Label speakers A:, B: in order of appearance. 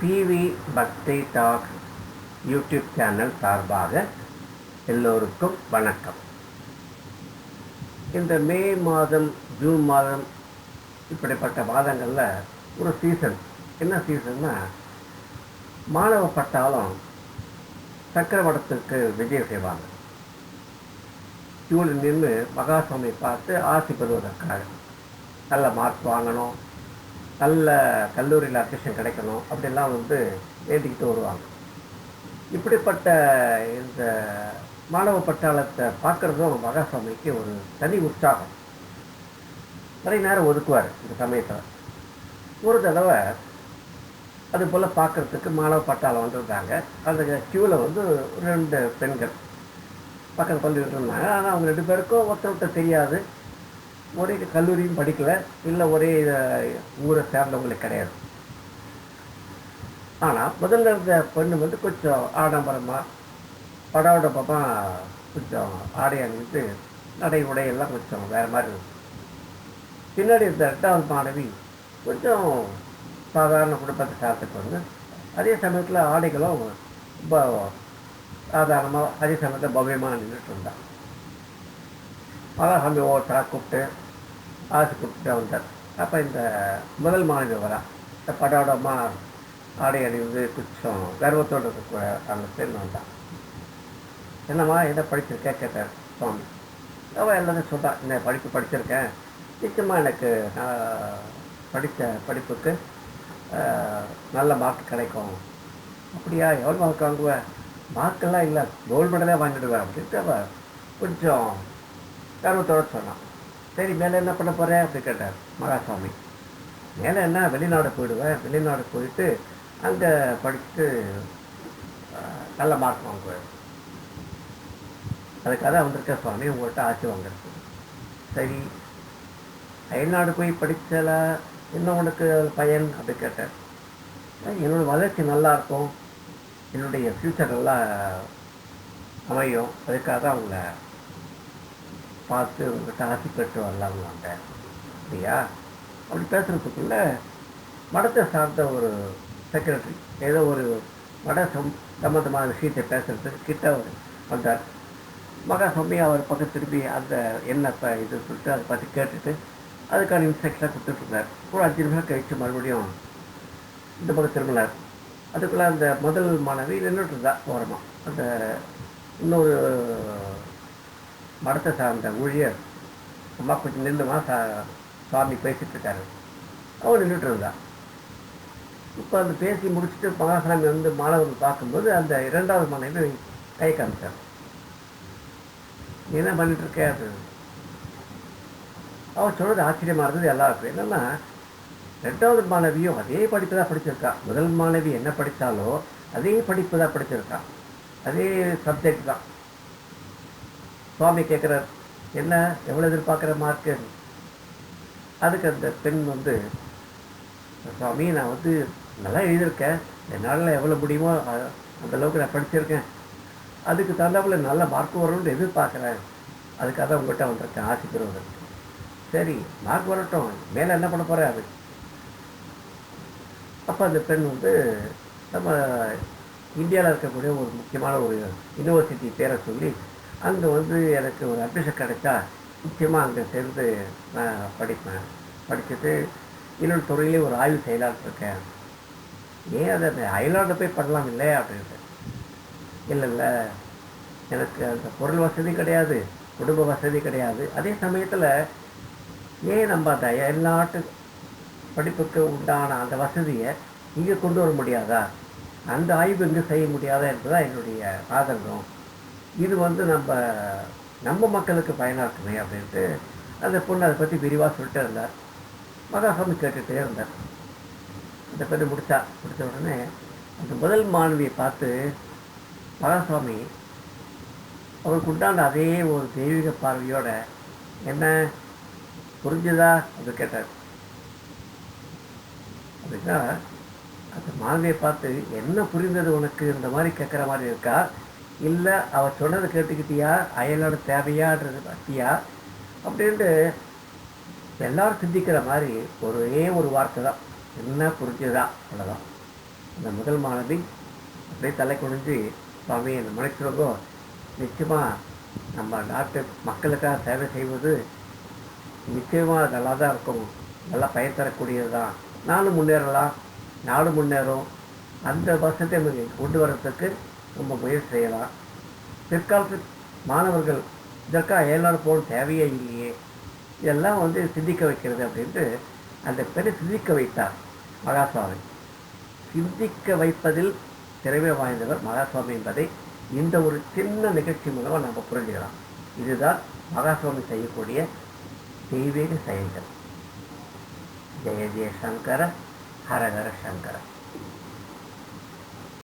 A: PV பக்தி talk YouTube channel சார்பாக எல்லோருக்கும் வணக்கம். இந்த மே மாதம் ஜூன் மாதம் இப்படிப்பட்ட மாதங்களில் ஒரு சீசன் என்ன சீசன்னா மாணவ பட்டாலும் சக்கரவடத்துக்கு விஜயம் செய்வாங்க. கியூவில் நின்று மகாசுவாமி பார்த்து ஆசி பெறுவதற்காக நல்ல மார்க் வாங்கணும். நல்ல கல்லூரியில் அட்மிஷன் கிடைக்கணும் அப்படிலாம் வந்து வேண்டிக்கிட்டு வருவாங்க. இப்படிப்பட்ட இந்த மாணவ பட்டாளத்தை பார்க்குறதும் மகாசாமிக்கு ஒரு தனி உற்சாகம். நிறைய நேரம் ஒதுக்குவார் இந்த சமயத்தில். ஒரு தடவை அது போல் பார்க்குறதுக்கு மாணவ பட்டாளம் வந்திருந்தாங்க. அந்த க்யூவில் வந்து ரெண்டு பெண்கள் பக்கத்து பள்ளி இருந்தாங்க. ஆனால் அவங்க ரெண்டு பேருக்கும் ஒருத்தர்கிட்ட தெரியாது. ஒரே கல்லூரியும் படிக்கல இல்லை ஒரே ஊரை சேர்ந்தவங்களுக்கு கிடையாது. ஆனால் முதல்ல இருந்த பெண்ணு வந்து கொஞ்சம் ஆடம்பரமாக படாடப்பமாக கொஞ்சம் ஆடை அணிந்து நடை உடையெல்லாம் கொஞ்சம் வேறு மாதிரி இருந்துச்சு பின்னாடி இருந்த ரெண்டாவது மாணவி கொஞ்சம் சாதாரண குடும்பத்தை சார்த்துட்டு வந்து அதே சமயத்தில் ஆடைகளும் ரொம்ப சாதாரணமாக அதே சமயத்தில் பவ்யமாக நின்றுட்டு இருந்தான் மகாசாமி ஒவ்வொருத்தரா கூப்பிட்டு ஆசை கூப்பிட்டு வந்தார். அப்போ இந்த முதல் மாணவி வரா. இந்த படோடமா ஆடை அணிந்து கொஞ்சம் கர்வத்தோடு இருக்க அந்த பெண் வந்தான் என்னம்மா என்ன படிச்சிருக்க? கேட்டார் சுவாமி. அவள் எல்லாரும் சொல்கிறான் என்ன படிப்பு படிச்சிருக்கேன்? நிச்சயமாக எனக்கு நான் படித்த படிப்புக்கு நல்ல மார்க் கிடைக்கும். அப்படியா? எவ்வளோ மார்க் வாங்குவேன் மார்க்கெல்லாம் இல்லை கோல்டு மெடலே வாங்கிடுவேன் அப்படின்ட்டு அவள் கொஞ்சம் கர்வத்தோடு சொன்னான். சரி மேலே என்ன பண்ண போகிறேன் அப்படி கேட்டார். மகாசாமி மேலே என்ன? வெளிநாடு போயிடுவேன். வெளிநாடு போயிட்டு அங்கே படிச்சுட்டு நல்ல மார்க் வாங்குவேன். அதுக்காக தான் வந்திருக்க சுவாமி உங்கள்கிட்ட ஆட்சி வாங்குறது சரி அயல்நாடு போய் படித்தல என்ன உனக்கு பயன்? அப்படி கேட்டேன் என்னோடய என்னோட வளர்ச்சி நல்லா இருக்கும். என்னுடைய ஃப்யூச்சர் நல்லா அமையும். அதுக்காக தான் உங்களை பார்த்து உங்கள்கிட்ட ஆசை பெற்று வரலாம்லாங்க அப்படியா அப்படி பேசுகிறதுக்குள்ள மடத்தை சார்ந்த ஒரு செக்ரட்டரி ஏதோ ஒரு மட சம் சம்மந்தமான விஷயத்தை பேசுகிறதுக்கு கிட்ட அவர் வந்தார். மகா மகாசாமி அவர் பக்கம் திரும்பி அந்த என்ன ப இது சொல்லிட்டு அதை பார்த்து கேட்டுட்டு அதுக்கான இன்ஸ்ட்ரக்ஷனாக கொடுத்துட்ருந்தார் ஒரு அஞ்சு நிமிஷம் கழிச்சு மறுபடியும் இந்த பக்கம் திரும்பினார். அதுக்குள்ளே அந்த முதல் மாணவி நின்றுட்டு இருந்தா ஓரமாக அந்த இன்னொரு மடத்தை சார்ந்த ஊழியர் அம்மா கொஞ்சம் நில்லுமா சா சுவாமி பேசிட்டு இருக்காரு நின்றுட்டு இருந்தார். இப்போ அந்த பேசி முடிச்சுட்டு மகாசாமி வந்து மாணவர்கள் பார்க்கும்போது அந்த இரண்டாவது மாணவி கை காமிச்சார். நீ என்ன பண்ணிட்டு இருக்க அது அவன் சொல்றது ஆச்சரியமா இருந்தது எல்லாருக்கும். என்னென்னா ரெண்டாவது மாணவியும் அதே படிப்பு தான் படிச்சிருக்கா. முதல் மாணவி என்ன படித்தாலோ அதே படிப்பு தான் படிச்சிருக்கா. அதே சப்ஜெக்ட் தான். சுவாமி கேட்குறார் என்ன? எவ்வளோ எதிர்பார்க்குற மார்க்கு அதுக்கு அந்த பெண் வந்து சுவாமி நான் வந்து நல்லா எழுதியிருக்கேன். என்னால் எவ்வளோ முடியுமோ அந்தளவுக்கு நான் படிச்சிருக்கேன். அதுக்கு தகுந்தாப்புல நல்ல மார்க் வரும்னு எதிர்பார்க்குறேன். அதுக்காக தான் உங்கள்கிட்ட வந்திருக்கேன் ஆசை பெறுவதற்கு சரி மார்க் வரட்டும். மேலே என்ன பண்ண போகிறேன் அது? அப்போ அந்த பெண் வந்து நம்ம இந்தியாவில் இருக்கக்கூடிய ஒரு முக்கியமான ஒரு யூனிவர்சிட்டி பேரை சொல்லி அங்கே வந்து எனக்கு ஒரு அட்மிஷன் கிடைச்சா நிச்சயமாக அங்கே சேர்ந்து நான் படிப்பேன். படிச்சுட்டு இன்னொரு துறையிலே ஒரு ஆய்வு செய்யலான்னு இருக்கேன் ஏன் அதை அந்த அயலாண்டு போய் பண்ணலாம் இல்லை அப்படின்ட்டு. இல்லை இல்லை. எனக்கு அந்த பொருள் வசதி கிடையாது குடும்ப வசதி கிடையாது. அதே சமயத்தில் ஏன் நம்ம அந்த அயல்நாட்டு படிப்புக்கு உண்டான அந்த வசதியை இங்கே கொண்டு வர முடியாதா? அந்த ஆய்வு இங்கே செய்ய முடியாதா என்பதுதான் என்னுடைய ஆதங்கம். இது வந்து நம்ம நம்ம மக்களுக்கு பயனாக்குமே அப்படின்ட்டு அந்த பொண்ணு அதை பற்றி விரிவாக சொல்லிட்டே இருந்தார். மகாசாமி கேட்டுகிட்டே இருந்தார். அந்த பெண்ணு முடிச்சா முடிச்ச உடனே அந்த முதல் மாணவியை பார்த்து மகாசாமி அவருக்கு உண்டான அதே ஒரு தெய்வீக பார்வையோட என்ன? புரிஞ்சுதா? அப்படி கேட்டார். அப்படின்னா அந்த மாணவியை பார்த்து என்ன புரிந்தது உனக்கு? இந்த மாதிரி கேட்குற மாதிரி இருக்கா? இல்லை அவர் சொன்னதை கேட்டுக்கிட்டியா? அயலோட தேவையான்றது பற்றியா அப்படின்ட்டு எல்லாரும் சிந்திக்கிற மாதிரி ஒரே ஒரு வார்த்தை தான். என்ன புரிஞ்சுதா? அவ்வளோதான் அந்த முதல் மாணவி அப்படியே தலை குனிஞ்சு சுவாமி என்னை மன்னிச்சிருங்கோ நிச்சயமாக நம்ம நாட்டு மக்களுக்காக சேவை செய்வது நிச்சயமாக நல்லா தான் இருக்கும். நல்லா பயன் தரக்கூடியது தான். நானும் முன்னேறலாம். நாடு முன்னேறும். அந்த வருஷத்தை நம்ம கொண்டு வர்றதுக்கு நம்ம முயற்சி செய்யலாம். பிற்காலத்து மாணவர்கள் இதற்காக ஏழாடு போகணும் தேவையே இல்லையே இதெல்லாம் வந்து சிந்திக்க வைக்கிறது அப்படின்ட்டு அந்த பெண்ணை சிந்திக்க வைத்தார் மகாசுவாமி. சிந்திக்க வைப்பதில் திறமை வாய்ந்தவர் மகாசுவாமி என்பதை இந்த ஒரு சின்ன நிகழ்ச்சி மூலமாக நம்ம புரிஞ்சுக்கலாம். இதுதான் மகாசுவாமி செய்யக்கூடிய தெய்வீக செயல்கள். ஜெய ஜெய சங்கர ஹரஹர சங்கர.